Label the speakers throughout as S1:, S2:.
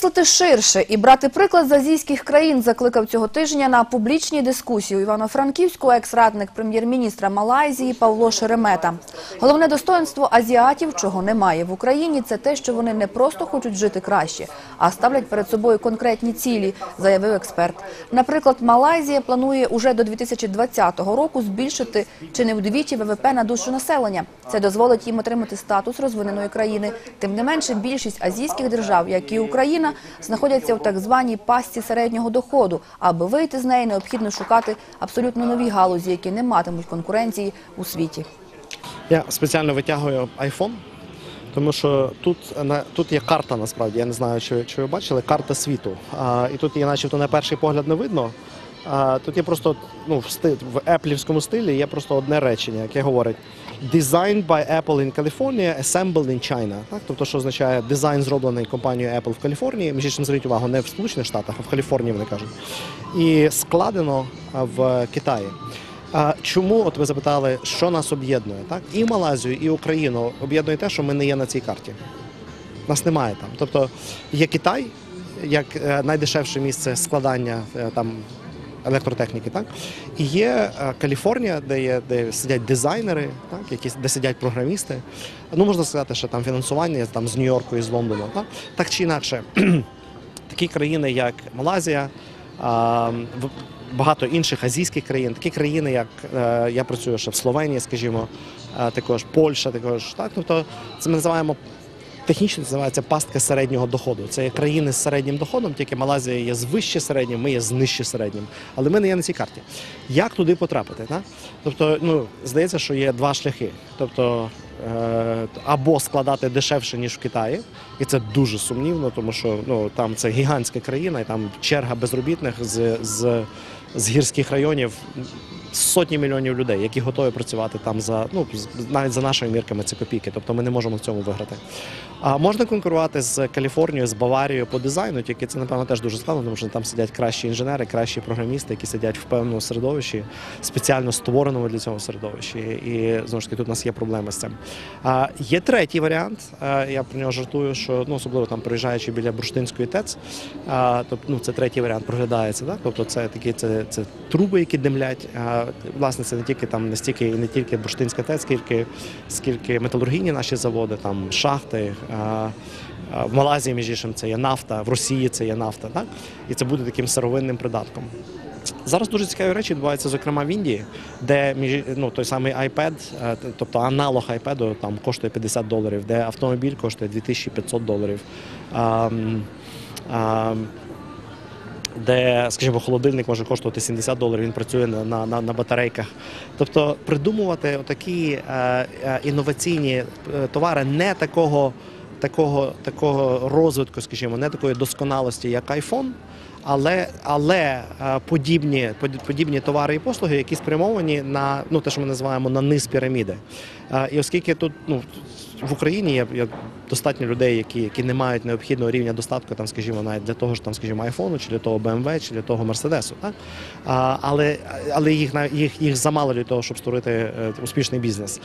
S1: Мислити ширше і брати приклад з азійських країн закликав цього тижня на публічній дискусії у Івано-Франківську екс-радник прем'єр-міністра Малайзії Павло Шеремета. Головне достоинство азіатів, чого немає в Україні, це те, що вони не просто хочуть жити краще, а ставлять перед собою конкретні цілі, заявив експерт. Наприклад, Малайзія планує уже до 2020 року збільшити чи не вдвічі ВВП на душу населення. Це дозволить їм отримати статус розвиненої країни. Тим не менше, більшість азійських держав, як і Україна, знаходяться в так званій пастці середнього доходу. Аби вийти з неї, необхідно шукати абсолютно нові галузі, які не матимуть конкуренції у світі.
S2: Я спеціально витягую iPhone, тому що тут, тут є карта насправді. Я не знаю, чи, чи ви бачили, карта світу. А, і тут її начебто на перший погляд не видно. А, тут є просто ну, в, в еплівському стилі є просто одне речення, яке говорить Designed by Apple in California, assembled in China. Так? Тобто, що означає дизайн зроблений компанією Apple в Каліфорнії. Між іншим, зверніть увагу, не в Сполучених Штатах, а в Каліфорнії вони кажуть. І складено в Китаї. А чому от ви запитали, що нас об'єднує? Так і Малайзію, і Україну об'єднує те, що ми не є на цій карті. Нас немає там. Тобто є Китай як е, найдешевше місце складання е, там. Електротехніки, так і є е, Каліфорнія, де є де сидять дизайнери, так які де сидять програмісти. Ну можна сказати, що там фінансування там з Нью-Йорку і з Лондона. Так так чи інакше, такі країни, як Малайзія, багато інших азійських країн, такі країни, як е, я працюю ще в Словенії, скажімо, також Польща, також так. Тобто це ми називаємо. Технічно називається пастка середнього доходу. Це країни з середнім доходом, тільки Малайзія є з вище середнім, ми є з нижче середнім. Але ми не є на цій карті. Як туди потрапити? Так? Тобто, ну, здається, що є два шляхи. Тобто е, або складати дешевше, ніж в Китаї, і це дуже сумнівно, тому що ну, там це гігантська країна, і там черга безробітних з, з, з гірських районів. Сотні мільйонів людей, які готові працювати там за ну навіть за нашими мірками це копійки. Тобто ми не можемо в цьому виграти. А можна конкурувати з Каліфорнією, з Баварією по дизайну, тільки це напевно теж дуже складно, тому що там сидять кращі інженери, кращі програмісти, які сидять в певному середовищі, спеціально створеному для цього середовищі. І знову ж таки тут у нас є проблеми з цим. А є третій варіант. Я про нього жартую, що ну особливо там проїжджаючи біля Бурштинської ТЕЦ. А, тобто, ну це третій варіант проглядається. Так? Тобто, це такі це, це труби, які димлять. А, власне, це не тільки там не стільки і не тільки Бурштинська ТЕЦ, скільки скільки металургійні наші заводи, там шахти. А, а, в Малайзії, між іншим, це є нафта, в Росії це є нафта, так? І це буде таким сировинним придатком. Зараз дуже цікаві речі відбуваються, зокрема в Індії, де ну, той самий iPad, е, тобто аналог iPad там коштує 50 доларів, де автомобіль коштує 2500 доларів. Ам, ам, де, скажімо, холодильник може коштувати 70 доларів, він працює на, на, на, батарейках. Тобто придумувати такі е, е, інноваційні е, товари не такого, такого, такого розвитку, скажімо, не такої досконалості, як iPhone, але, але е, подібні, подібні товари і послуги, які спрямовані на ну, те, що ми називаємо на низ піраміди. Е, І оскільки тут ну, в Україні є, є достатньо людей, які, які не мають необхідного рівня достатку, там, скажімо, навіть для того ж там, скажімо, айфону, чи для того BMW, чи для того Мерседесу. Так? Але але їх, їх, їх замало для того, щоб створити е, успішний бізнес.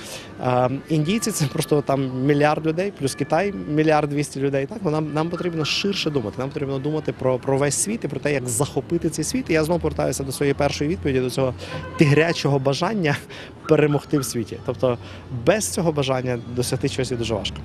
S2: Індійці це просто там мільярд людей, плюс Китай мільярд двісті людей. Так? Нам, нам потрібно ширше думати. Нам потрібно думати про, про весь світ і про те, як захопити цей світ. І я знову повертаюся до своєї першої відповіді, до цього тигрячого бажання перемогти в світі. Тобто без цього бажання досягти чогось дуже важко.